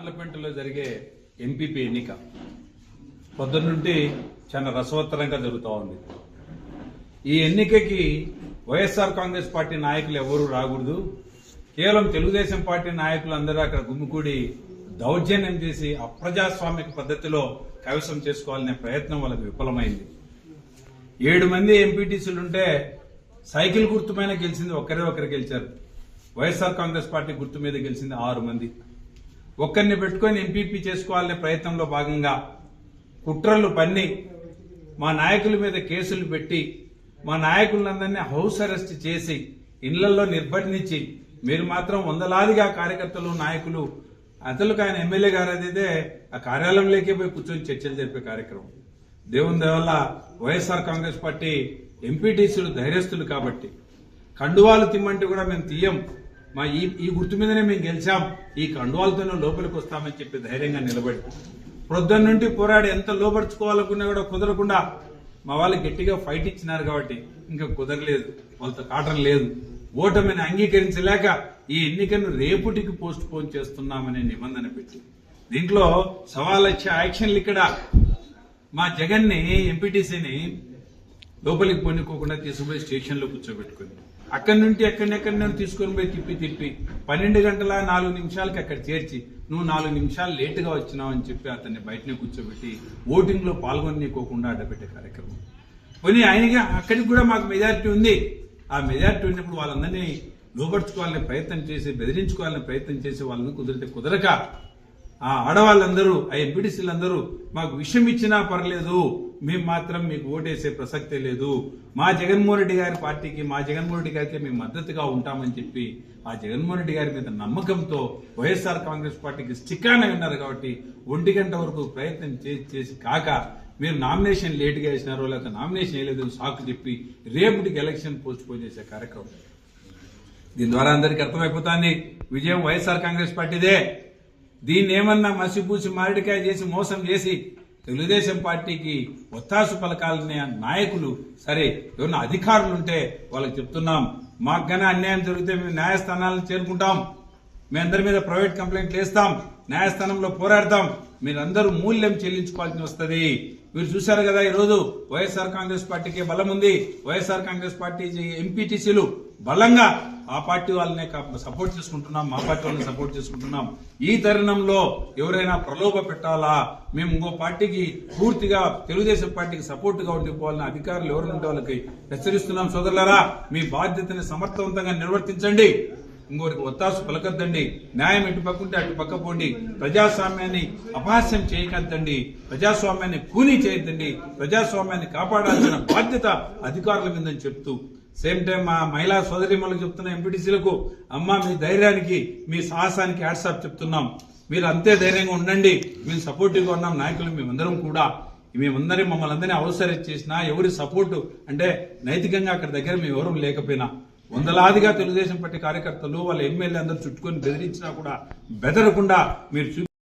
పార్లమెంటులో జరిగే ఎంపీపీ ఎన్నిక పొద్దున్నుండి చాలా రసవత్తరంగా జరుగుతూ ఉంది. ఈ ఎన్నికకి వైఎస్ఆర్ కాంగ్రెస్ పార్టీ నాయకులు ఎవరు రాకూడదు. కేవలం తెలుగుదేశం పార్టీ నాయకులు అందరూ అక్కడ గుమ్మికూడి దౌర్జన్యం చేసి అప్రజాస్వామిక పద్ధతిలో కైవసం చేసుకోవాలనే ప్రయత్నం వాళ్ళకి విఫలమైంది. ఏడు మంది ఎంపీటీసీలుంటే సైకిల్ గుర్తుపైన గెలిచింది ఒకరే ఒకరు గెలిచారు. వైఎస్ఆర్ కాంగ్రెస్ పార్టీ గుర్తు మీద గెలిచింది ఆరు మంది. ఒక్కరిని పెట్టుకొని ఎంపీపీ చేసుకోవాలనే ప్రయత్నంలో భాగంగా కుట్రలు పన్ని మా నాయకుల మీద కేసులు పెట్టి మా నాయకులందరినీ హౌస్ అరెస్ట్ చేసి ఇళ్ళలో నిర్బంధించి మీరు మాత్రం వందలాదిగా కార్యకర్తలు నాయకులు అతలకు ఆయన ఎమ్మెల్యే గారు అదైతే ఆ కార్యాలయంలోకి పోయి కూర్చొని చర్చలు జరిపే కార్యక్రమం. దేవుని దేవల్ల వైఎస్ఆర్ కాంగ్రెస్ పార్టీ ఎంపీటీసీలు ధైర్యస్తులు కాబట్టి కండువాలు తిమ్మంటే కూడా మేము తీయం. మా ఈ ఈ గుర్తు మీదనే మేము గెలిచాం. ఈ కండువాలతోనే లోపలికి వస్తామని చెప్పి ధైర్యంగా నిలబడి. ప్రొద్దున నుండి పోరాడి ఎంత లోపరుచుకోవాలనుకున్నా కూడా కుదరకుండా మా వాళ్ళు గట్టిగా ఫైట్ ఇచ్చినారు కాబట్టి ఇంకా కుదరలేదు. వాళ్ళతో కాటం లేదు. ఓటమిని అంగీకరించలేక ఈ ఎన్నికను రేపుటికి పోస్ట్ పోన్ చేస్తున్నామనే నిబంధన పెట్టి. దీంట్లో సవా వచ్చే యాక్షన్లు ఇక్కడ మా జగన్ని ఎంపీటీసీని లోపలికి పొన్నుకోకుండా తీసుకుపోయి స్టేషన్లో కూర్చోబెట్టుకుంది. అక్కడి నుండి ఎక్కడినెక్కడి నేను తీసుకొని పోయి తిప్పి తిప్పి పన్నెండు గంటల నాలుగు నిమిషాలకి అక్కడ చేర్చి నువ్వు నాలుగు నిమిషాలు లేటుగా వచ్చినావు అని చెప్పి అతన్ని బయటనే కూర్చోబెట్టి ఓటింగ్లో లో అడ్డపెట్టే కార్యక్రమం. పోనీ ఆయనగా అక్కడికి కూడా మాకు మెజారిటీ ఉంది. ఆ మెజారిటీ ఉన్నప్పుడు వాళ్ళందరినీ లోపరుచుకోవాలనే ప్రయత్నం చేసి బెదిరించుకోవాలనే ప్రయత్నం చేసి వాళ్ళని కుదిరితే కుదరక ఆ ఆడవాళ్ళందరూ ఆ ఎంపీటీసీలందరూ మాకు విషయం ఇచ్చినా పర్లేదు. మేము మాత్రం మీకు ఓటేసే ప్రసక్తే లేదు. మా జగన్మోహన్ రెడ్డి గారి పార్టీకి మా జగన్మోహన్ రెడ్డి గారికి మేము మద్దతుగా ఉంటామని చెప్పి ఆ జగన్మోహన్ రెడ్డి గారి మీద నమ్మకంతో వైఎస్ఆర్ కాంగ్రెస్ పార్టీకి స్టిక్కాన విన్నారు కాబట్టి ఒంటి గంట వరకు ప్రయత్నం చేసి కాక మీరు నామినేషన్ లేటుగా వేసినారో లేకపోతే నామినేషన్ వేయలేదు సాకు చెప్పి రేపుటికి ఎలక్షన్ పోస్ట్ పోన్ చేసే కార్యక్రమం. దీని ద్వారా అందరికీ అర్థమైపోతుంది. విజయం వైఎస్ఆర్ కాంగ్రెస్ పార్టీదే. దీన్ని ఏమన్నా మసిపూసి మారడికాయ చేసి మోసం చేసి తెలుగుదేశం పార్టీకి ఒత్తాసు పలకాలనే నాయకులు సరే ఎవరైనా అధికారులు ఉంటే వాళ్ళకి చెప్తున్నాం. మాకు కానీ అన్యాయం జరిగితే మేము న్యాయస్థానాలను చేరుకుంటాం. మీ అందరి మీద ప్రైవేట్ కంప్లైంట్లు వేస్తాం. న్యాయస్థానంలో పోరాడతాం. మీరందరూ మూల్యం చెల్లించుకోవాల్సి వస్తుంది. మీరు చూశారు కదా ఈరోజు వైఎస్ఆర్ కాంగ్రెస్ పార్టీకి బలం ఉంది. వైఎస్ఆర్ కాంగ్రెస్ పార్టీ ఎంపీటీసీలు బలంగా ఆ పార్టీ వాళ్ళనే సపోర్ట్ చేసుకుంటున్నాం మా పార్టీ వాళ్ళని సపోర్ట్ చేసుకుంటున్నాం. ఈ తరుణంలో ఎవరైనా ప్రలోభ పెట్టాలా? మేము ఇంకో పార్టీకి పూర్తిగా తెలుగుదేశం పార్టీకి సపోర్ట్గా ఉండిపోవాలని అధికారులు ఎవరు ఉంటే వాళ్ళకి హెచ్చరిస్తున్నాం. సోదరులరా మీ బాధ్యతని సమర్థవంతంగా నిర్వర్తించండి. ఇంకోరికి ఒత్తాసు పలకద్దండి. న్యాయం ఇటు పక్కుంటే అటు పక్క పోండి. ప్రజాస్వామ్యాన్ని అపహాస్యం చేయకద్దండి ప్రజాస్వామ్యాన్ని కూనీ చేయొద్దండి. ప్రజాస్వామ్యాన్ని కాపాడాల్సిన బాధ్యత అధికారుల మీదని చెప్తూ. సేమ్ టైం మా మహిళా సోదరిమలకు చెప్తున్న ఎంపీటీసీలకు అమ్మ మీ ధైర్యానికి మీ సాహసానికి హ్యాట్సాప్ చెప్తున్నాం. మీరు అంతే ధైర్యంగా ఉండండి. మేము సపోర్టివ్గా ఉన్నాం. నాయకులు మేమందరం కూడా. మేమందరం మమ్మల్ని అందరినీ అవసరం చేసినా ఎవరి సపోర్టు అంటే నైతికంగా అక్కడ దగ్గర మేము ఎవరూ లేకపోయినా. వందలాదిగా తెలుగుదేశం పార్టీ కార్యకర్తలు వాళ్ళ ఎమ్మెల్యే అందరూ చుట్టుకొని బెదిరించినా కూడా బెదరకుండా మీరు